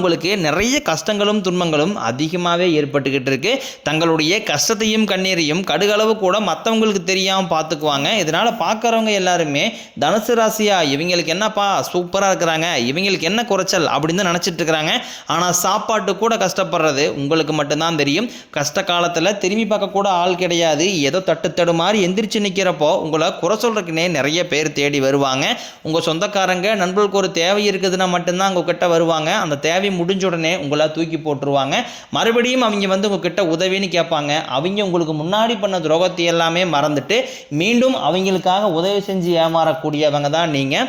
உங்களுக்கு நிறைய கஷ்டங்களும் துன்பங்களும் அதிகமாகவே ஏற்பட்டுக்கிட்டு இருக்கு. தங்களுடைய கஷ்டத்தையும் கண்ணீரையும் கடுகளவு கூட மற்றவங்களுக்கு தெரியாமல் பார்த்துக்குவாங்க இதனால் பார்க்குறவங்க எல்லாருமே தனுசு ராசியா இவங்களுக்கு என்னப்பா சூப்பராக இருக்கிறாங்க இவங்களுக்கு என்ன குறைச்சல் அப்படின்னு தான் நினச்சிட்டு இருக்கிறாங்க. ஆனால் சாப்பாட்டு கூட கஷ்டப்படுறது உங்களுக்கு மட்டும்தான் தெரியும். கஷ்ட காலத்தில் திரும்பி பார்க்க கூட ஆள் கிடையாது. ஏதோ தட்டு தடு மாதிரி எந்திரிச்சு நிற்கிறப்போ உங்களை குறை சொல்கிறதுக்குனே நிறைய பேர் தேடி வருவாங்க. உங்கள் சொந்தக்காரங்க நண்பர்களுக்கு ஒரு தேவை இருக்குதுன்னா மட்டும்தான் உங்ககிட்ட வருவாங்க. அந்த தேவை முடிஞ்ச உடனே உங்களை தூக்கி போட்டுருவாங்க. மறுபடியும் அவங்க வந்து உங்ககிட்ட உதவின்னு கேட்பாங்க. அவங்க உங்களுக்கு முன்னாடி பண்ண துரோகத்தை எல்லாமே மறந்துட்டு மீண்டும் அவங்களுக்காக உதவி செஞ்சு ஏமாறக்கூடியவங்க தான் நீங்கள்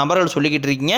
நபர்கள் சொல்லிக்கிட்டு இருக்கீங்க.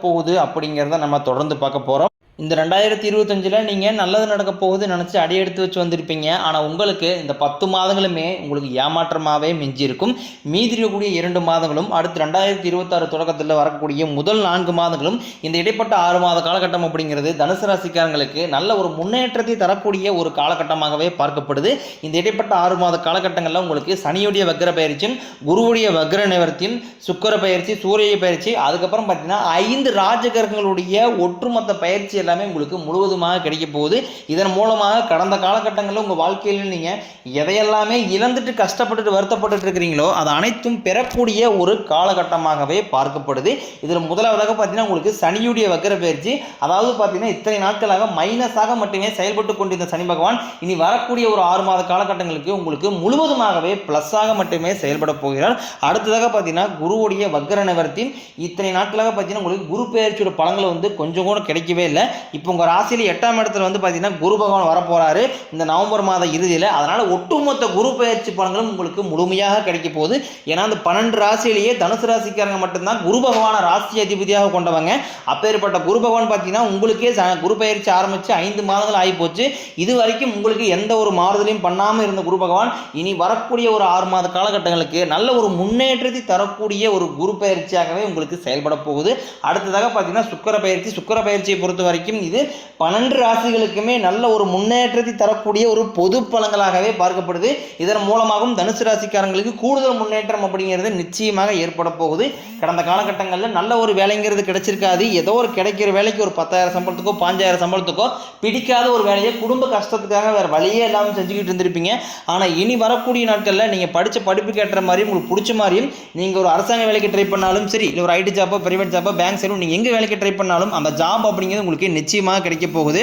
போகுது அப்படிங்கிறத நம்ம தொடர்ந்து பார்க்க போகிறோம் இந்த ரெண்டாயிரத்தி இருபத்தஞ்சில் நீங்கள் நல்லது நடக்க போகுதுன்னு நினச்சி அடி எடுத்து வச்சு வந்திருப்பீங்க. ஆனால் உங்களுக்கு இந்த பத்து மாதங்களுமே உங்களுக்கு ஏமாற்றமாகவே மிஞ்சியிருக்கும். மீதி இருக்கக்கூடிய இரண்டு மாதங்களும் அடுத்து ரெண்டாயிரத்தி இருபத்தாறு தொடக்கத்தில் வரக்கூடிய முதல் நான்கு மாதங்களும் இந்த இடைப்பட்ட ஆறு மாத காலகட்டம் அப்படிங்கிறது தனுசு ராசிக்காரங்களுக்கு நல்ல ஒரு முன்னேற்றத்தை தரக்கூடிய ஒரு காலகட்டமாகவே பார்க்கப்படுது. இந்த இடைப்பட்ட ஆறு மாத காலகட்டங்களில் உங்களுக்கு சனியுடைய வக்ர பயிற்சியும் குருவுடைய வக்ர நிவர்த்தியும் சுக்கர பயிற்சி சூரிய பயிற்சி அதுக்கப்புறம் பார்த்தீங்கன்னா ஐந்து ராஜகிரகங்களுடைய ஒட்டுமொத்த பயிற்சியில் எல்லாமே உங்களுக்கு முழுவதுமாக கிடைக்க போகுது. இதன் மூலமாக கடந்த காலகட்டங்களில் உங்கள் வாழ்க்கையில் நீங்கள் எதையெல்லாமே இழந்துட்டு கஷ்டப்பட்டுட்டு வருத்தப்பட்டுட்டு இருக்கிறீங்களோ அது அனைத்தும் பெறக்கூடிய ஒரு காலகட்டமாகவே பார்க்கப்படுது. இதில் முதலாவதாக பார்த்தீங்கன்னா உங்களுக்கு சனியுடைய வக்கர பயிற்சி அதாவது பார்த்தீங்கன்னா இத்தனை நாட்களாக மைனஸாக மட்டுமே செயல்பட்டு கொண்டிருந்த சனி பகவான் இனி வரக்கூடிய ஒரு ஆறு மாத காலகட்டங்களுக்கு உங்களுக்கு முழுவதுமாகவே ப்ளஸ்ஸாக மட்டுமே செயல்பட போகிறார். அடுத்ததாக பார்த்தீங்கன்னா குருவுடைய வக்கர நிவர்த்தி. இத்தனை நாட்களாக பார்த்தீங்கன்னா உங்களுக்கு குரு பயிற்சியோட பலங்களை வந்து கொஞ்சம் கூட கிடைக்கவே இல்லை. இப்போ உங்கள் ராசியில் எட்டாம் இடத்துல வந்து பார்த்தீங்கன்னா குரு பகவான் வரப்போகிறாரு இந்த நவம்பர் மாத இறுதியில் அதனால் ஒட்டுமொத்த குரு பயிற்சி பலன்களும் உங்களுக்கு முழுமையாக கிடைக்க போகுது. ஏன்னா அந்த பன்னெண்டு ராசியிலேயே தனுசு ராசிக்காரங்க மட்டும்தான் குரு பகவான ராசி அதிபதியாக கொண்டவங்க. அப்பேற்பட்ட குரு பகவான் பார்த்தீங்கன்னா உங்களுக்கே குரு பயிற்சி ஆரம்பித்து ஐந்து மாதங்கள் ஆகி போச்சு இது வரைக்கும் உங்களுக்கு எந்த ஒரு மாறுதலையும் பண்ணாமல் இருந்த குரு பகவான் இனி வரக்கூடிய ஒரு ஆறு மாத காலகட்டங்களுக்கு நல்ல ஒரு முன்னேற்றத்தை தரக்கூடிய ஒரு குரு பயிற்சியாகவே உங்களுக்கு செயல்பட போகுது. அடுத்ததாக பார்த்தீங்கன்னா சுக்கர பயிற்சி. சுக்கர பயிற்சியை பொறுத்த வரைக்கும் இது பன்னெண்டு ராசிகளுக்குமே நல்ல ஒரு முன்னேற்றத்தை தரக்கூடிய ஒரு பொது பலங்களாகவே பார்க்கப்படுது. இதன் மூலமாகவும் தனுசு ராசிக்காரங்களுக்கு கூடுதல் முன்னேற்றம் அப்படிங்கிறது நிச்சயமாக ஏற்பட போகுது. கடந்த காலகட்டங்களில் நல்ல ஒரு வேலைங்கிறது கிடைச்சிருக்காது. ஏதோ ஒரு கிடைக்கிற வேலைக்கு ஒரு பத்தாயிரம் சம்பளத்துக்கோ பாஞ்சாயிரம் சம்பளத்துக்கோ பிடிக்காத ஒரு வேலையை குடும்ப கஷ்டத்துக்காக வேறு வழியே இல்லாமல் செஞ்சுக்கிட்டு இருந்திருப்பீங்க. ஆனால் இனி வரக்கூடிய நாட்களில் நீங்கள் படித்த படிப்புக்கு ஏற்ற மாதிரியும் உங்களுக்கு பிடிச்ச மாதிரியும் நீங்கள் ஒரு அரசாங்க வேலைக்கு ட்ரை பண்ணாலும் சரி இல்லை ஒரு ஐடி ஜாப்போ பிரைவேட் ஜாப்போ பேங்க் சைடும் நீங்கள் எங்கே வேலைக்கு ட்ரை பண்ணாலும் அந்த ஜாப் அப்படிங்கிறது உங்களுக்கு நிச்சயமாக கிடைக்க போகுது.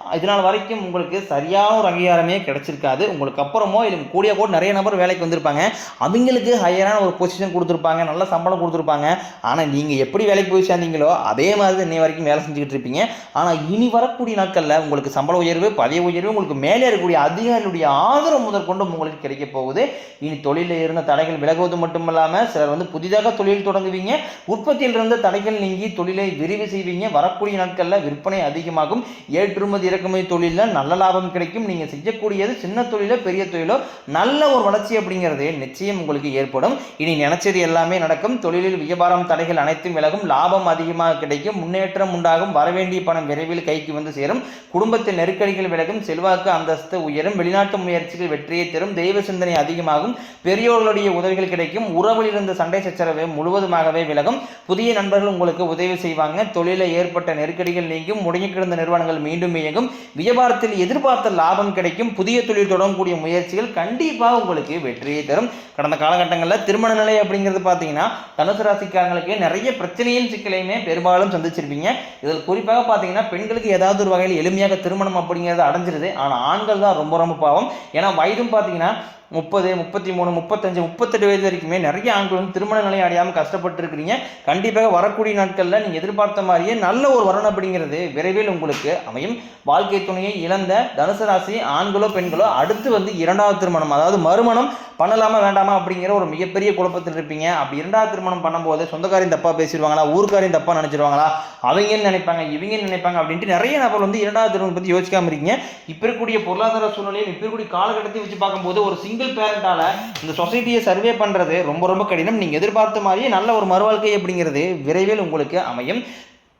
இதனால் வரைக்கும் உங்களுக்கு சரியான ஒரு அங்கீகாரமே கிடைச்சிருக்காது. உங்களுக்கு அப்புறமோ இது கூடிய கூட நிறைய நபர் வேலைக்கு வந்திருப்பாங்க. அவங்களுக்கு ஹையரான ஒரு பொசிஷன் கொடுத்துருப்பாங்க நல்ல சம்பளம் கொடுத்துருப்பாங்க. ஆனால் நீங்கள் எப்படி வேலைக்கு போய் சேர்ந்தீங்களோ அதே மாதிரி தான் இன்னை வரைக்கும் வேலை செஞ்சுக்கிட்டு இருப்பீங்க. ஆனால் இனி வரக்கூடிய நாட்களில் உங்களுக்கு சம்பள உயர்வு பதவி உயர்வு உங்களுக்கு மேலே இருக்கக்கூடிய அதிகாரிகளுடைய ஆதரவு முதற்கொண்டு உங்களுக்கு கிடைக்க போகுது. இனி தொழிலில் இருந்த தடைகள் விலகுவது மட்டுமல்லாமல் சிலர் வந்து புதிதாக தொழில் தொடங்குவீங்க. உற்பத்தியில் இருந்த தடைகள் நீங்கி தொழிலை விரிவு செய்வீங்க. வரக்கூடிய நாட்களில் விற்பனை அதிகமாகும். ஏற்றுமதி இறக்குமதி தொழிலில் நல்ல லாபம் கிடைக்கும். நீங்கள் செய்யக்கூடியது சின்ன தொழிலோ பெரிய தொழிலோ நல்ல ஒரு வளர்ச்சி அப்படிங்கிறது நிச்சயம் உங்களுக்கு ஏற்படும். இனி நினைச்சது எல்லாமே நடக்கும். தொழிலில் வியாபாரம் தடைகள் அனைத்தும் விலகும். லாபம் அதிகமாக கிடைக்கும். முன்னேற்றம் உண்டாகும். வரவேண்டிய பணம் விரைவில் கைக்கு வந்து சேரும். குடும்பத்தில் நெருக்கடிகள் விலகும். செல்வாக்கு அந்தஸ்து உயரும். வெளிநாட்டு முயற்சிகள் வெற்றியை தரும். தெய்வ சிந்தனை அதிகமாகும். பெரியோர்களுடைய உதவிகள் கிடைக்கும். உறவில் இருந்த சண்டை சச்சரவு முழுவதுமாகவே விலகும். புதிய நண்பர்கள் உங்களுக்கு உதவி செய்வாங்க. தொழிலில் ஏற்பட்ட நெருக்கடிகள் நீங்கும். முடங்கி கிடந்த நிறுவனங்கள் மீண்டும் இயங்கும். வியாபாரத்தில் எதிர்பார்த்த லாபம் கிடைக்கும். புதிய தொழில் தொடங்கக்கூடிய முயற்சிகள் கண்டிப்பாக உங்களுக்கு வெற்றியை தரும். கடந்த காலகட்டங்களில் திருமண நிலை அப்படிங்கிறது பார்த்தீங்கன்னா தனுசு ராசிக்காரங்களுக்கு நிறைய பிரச்சனையும் சிக்கலையுமே பெரும்பாலும் சந்திச்சிருப்பீங்க. இதில் குறிப்பாக பார்த்தீங்கன்னா பெண்களுக்கு ஏதாவது ஒரு வகையில் எளிமையாக திருமணம் அப்படிங்கிறது அடைஞ்சிருது. ஆனால் ஆண்கள் தான் ரொம்ப ரொம்ப பாவம். ஏன்னா வயதும் பார்த்தீங்கன்னா முப்பது முப்பத்தி மூணு முப்பத்தஞ்சு முப்பத்தெட்டு வயது வரைக்குமே நிறைய ஆண்கள் வந்து திருமண நிலை அடையாமல் கஷ்டப்பட்டு இருக்கிறீங்க கண்டிப்பாக வரக்கூடிய நாட்களில் நீங்கள் எதிர்பார்த்த மாதிரியே நல்ல ஒரு வரணும் அப்படிங்கிறது விரைவில் உங்களுக்கு அமையும். வாழ்க்கை துணையை இழந்த தனுசு ராசி ஆண்களோ பெண்களோ அடுத்து வந்து இரண்டாவது திருமணம் அதாவது மறுமணம் பண்ணலாமா வேண்டாமா அப்படிங்கிற ஒரு மிகப்பெரிய குழப்பத்தில் இருப்பீங்க. அப்படி இரண்டாவது திருமணம் பண்ணும்போது சொந்தக்காரையும் தப்பாக பேசிடுவாங்களா ஊருக்காரையும் தப்பாக நினச்சிருவாங்களா அவங்கன்னு நினைப்பாங்க இவங்கன்னு நினைப்பாங்க அப்படின்ட்டு நிறைய நபர் வந்து இரண்டாவது திருமணம் பற்றி யோசிக்காமல் இருக்கீங்க. இப்போ இருக்கக்கூடிய பொருளாதார சூழ்நிலையும் இப்போ இருக்கக்கூடிய காலகட்டத்தையும் வச்சு பார்க்கும்போது ஒரு சிங்கிள் பேரண்டால இந்த சொசைட்டியை சர்வே பண்ணுறது ரொம்ப ரொம்ப கடினம். நீங்கள் எதிர்பார்த்த மாதிரியே நல்ல ஒரு மறுவாழ்க்கை அப்படிங்கிறது விரைவில் உங்களுக்கு அமையும்.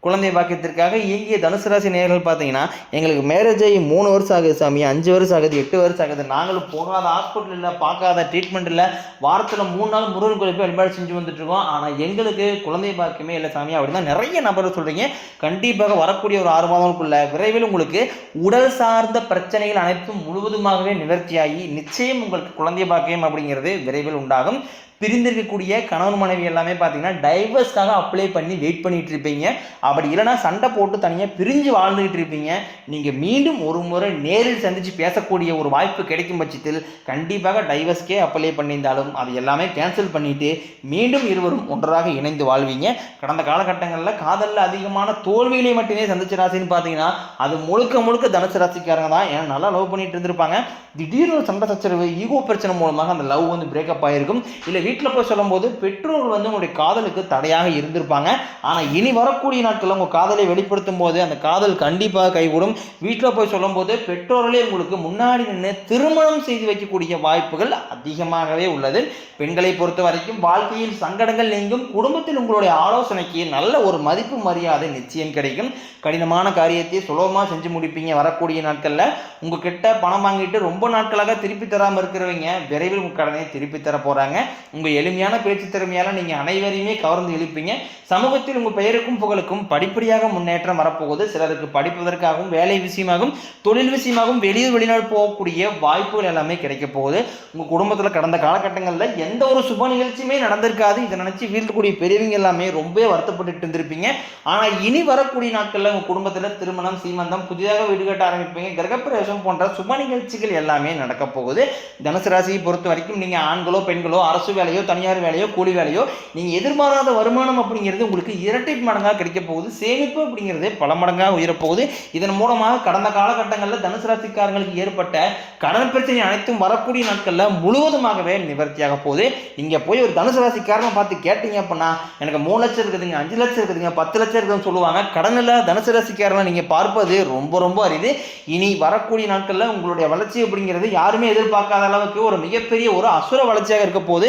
குழந்தை பாக்கியத்திற்காக இயங்கிய தனுசு ராசி நேர்கள் பார்த்தீங்கன்னா எங்களுக்கு மேரேஜ் ஆகி மூணு வருஷம் ஆகுது சாமி அஞ்சு வருஷம் ஆகுது எட்டு வருஷம் ஆகுது. நாங்களும் போகாத ஹாஸ்பிட்டல் இல்லை பார்க்காத ட்ரீட்மெண்ட் இல்லை. வாரத்தில் மூணு நாள் முருகன் கோயில் போய் வழிபாடு செஞ்சு வந்துட்டுருக்கோம். ஆனால் எங்களுக்கு குழந்தை பாக்கியமே இல்லை சாமி. அப்படின்னா நிறைய நபர் சொல்கிறீங்க கண்டிப்பாக வரக்கூடிய ஒரு ஆறு மாதங்களுக்குள்ள விரைவில் உங்களுக்கு உடல் சார்ந்த பிரச்சனைகள் அனைத்தும் முழுவதுமாகவே நிவர்த்தியாகி நிச்சயம் உங்களுக்கு குழந்தை பாக்கியம் அப்படிங்கிறது விரைவில் உண்டாகும். பிரிந்திருக்கக்கூடிய கணவன் மனைவி எல்லாமே பார்த்தீங்கன்னா டைவர்ஸ்க்காக அப்ளை பண்ணி வெயிட் பண்ணிட்டு இருப்பீங்க. அப்படி இல்லைன்னா சண்டை போட்டு தனியாக பிரிஞ்சு வாழ்ந்துகிட்டு இருப்பீங்க. நீங்கள் மீண்டும் ஒரு முறை நேரில் சந்தித்து பேசக்கூடிய ஒரு வாய்ப்பு கிடைக்கும் பட்சத்தில் கண்டிப்பாக டைவர்ஸ்க்கே அப்ளை பண்ணியிருந்தாலும் அது எல்லாமே கேன்சல் பண்ணிட்டு மீண்டும் இருவரும் ஒன்றாக இணைந்து வாழ்வீங்க. கடந்த காலகட்டங்களில் காதலில் அதிகமான தோல்விகளை மட்டுமே சந்திச்ச ராசின்னு பார்த்தீங்கன்னா அது முழுக்க முழுக்க தனுசு ராசிக்காரங்க தான். ஏன்னா நல்லா லவ் பண்ணிட்டு இருந்திருப்பாங்க. திடீர்னு ஒரு சண்டை சச்சரவு ஈகோ பிரச்சனை மூலமாக அந்த லவ் வந்து பிரேக்கப் ஆகிருக்கும் இல்லை வீட்டில் போய் சொல்லும்போது பெற்றோர்கள் வந்து உங்களுடைய காதலுக்கு தடையாக இருந்திருப்பாங்க. ஆனால் இனி வரக்கூடிய நாட்களில் உங்கள் காதலை வெளிப்படுத்தும் போது அந்த காதல் கண்டிப்பாக கைகூடும். வீட்டில் போய் சொல்லும்போது பெற்றோர்களே உங்களுக்கு முன்னாடி நின்று திருமணம் செய்து வைக்கக்கூடிய வாய்ப்புகள் அதிகமாகவே உள்ளது. பெண்களை பொறுத்த வரைக்கும் வாழ்க்கையில் சங்கடங்கள் நீங்கும். குடும்பத்தில் உங்களுடைய ஆலோசனைக்கு நல்ல ஒரு மதிப்பு மரியாதை நிச்சயம் கிடைக்கும். கடினமான காரியத்தை சுலபமாக செஞ்சு முடிப்பீங்க வரக்கூடிய நாட்களில். உங்ககிட்ட பணம் வாங்கிட்டு ரொம்ப நாட்களாக திருப்பி தராமல் இருக்கிறவங்க விரைவில் உங்கள் கடனை திருப்பி தர போகிறாங்க உங்கள் எளிமையான பேச்சு திறமையால் நீங்கள் அனைவரையுமே கவர்ந்து இழுப்பீங்க சமூகத்தில் உங்கள் பெயருக்கும் புகழுக்கும் படிப்படியாக முன்னேற்றம் வரப்போகுது. சிலருக்கு படிப்பதற்காகவும் வேலை விஷயமாகவும் தொழில் விஷயமாகவும் வெளியூர் வெளிநாடு போகக்கூடிய வாய்ப்புகள் எல்லாமே கிடைக்க போகுது. உங்கள் குடும்பத்தில் கடந்த காலகட்டங்களில் எந்த ஒரு சுப நிகழ்ச்சியுமே நடந்திருக்காது. இதை நினச்சி வீழ்த்தக்கூடிய பெரியவங்க எல்லாமே ரொம்ப வருத்தப்பட்டு இருந்திருப்பீங்க. ஆனால் இனி வரக்கூடிய நாட்களில் உங்கள் குடும்பத்தில் திருமணம் சீமந்தம் புதிதாக வீடு கட்ட ஆரம்பிப்பீங்க. கிரகப்பிரவேசம் போன்ற சுப நிகழ்ச்சிகள் எல்லாமே நடக்க போகுது. தனுசு ராசியை பொறுத்த வரைக்கும் நீங்கள் ஆண்களோ பெண்களோ அரசு வேலை வேலையோ தனியார் வேலையோ கூலி வேலையோ நீங்கள் எதிர்பாராத வருமானம் அப்படிங்கிறது உங்களுக்கு இரட்டை மடங்காக கிடைக்க போகுது. சேமிப்பு அப்படிங்கிறது பல மடங்காக உயரப்போகுது. இதன் மூலமாக கடந்த காலகட்டங்களில் தனுசு ராசிக்காரங்களுக்கு ஏற்பட்ட கடன் பிரச்சனை அனைத்தும் வரக்கூடிய நாட்களில் முழுவதுமாகவே நிவர்த்தியாக போகுது. இங்கே போய் ஒரு தனுசு ராசிக்காரனை பார்த்து கேட்டீங்க அப்படின்னா எனக்கு மூணு லட்சம் இருக்குதுங்க அஞ்சு லட்சம் இருக்குதுங்க பத்து லட்சம் இருக்குதுன்னு சொல்லுவாங்க. கடனில் தனுசு ராசிக்காரனை நீங்கள் பார்ப்பது ரொம்ப ரொம்ப அரிது. இனி வரக்கூடிய நாட்களில் உங்களுடைய வளர்ச்சி அப்படிங்கிறது யாருமே எதிர்பார்க்காத அளவுக்கு ஒரு மிகப்பெரிய ஒரு அசுர வளர்ச்சியாக இருக்க போது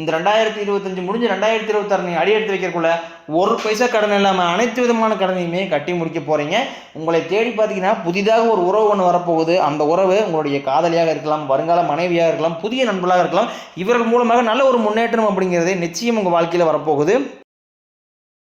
இந்த ரெண்டாயிரத்தி இருபத்தஞ்சு முடிஞ்சு ரெண்டாயிரத்தி இருபத்தாறு நீங்கள் அடி எடுத்து வைக்கிறக்குள்ள ஒரு பைசா கடன் இல்லாமல் அனைத்து விதமான கடனையுமே கட்டி முடிக்க போகிறீங்க உங்களை தேடி பார்த்தீங்கன்னா புதிதாக ஒரு உறவு ஒன்று வரப்போகுது. அந்த உறவு உங்களுடைய காதலியாக இருக்கலாம் வருங்கால மனைவியாக இருக்கலாம் புதிய நண்பர்களாக இருக்கலாம். இவர்கள் மூலமாக நல்ல ஒரு முன்னேற்றம் அப்படிங்கிறது நிச்சயம் உங்கள் வாழ்க்கையில் வரப்போகுது.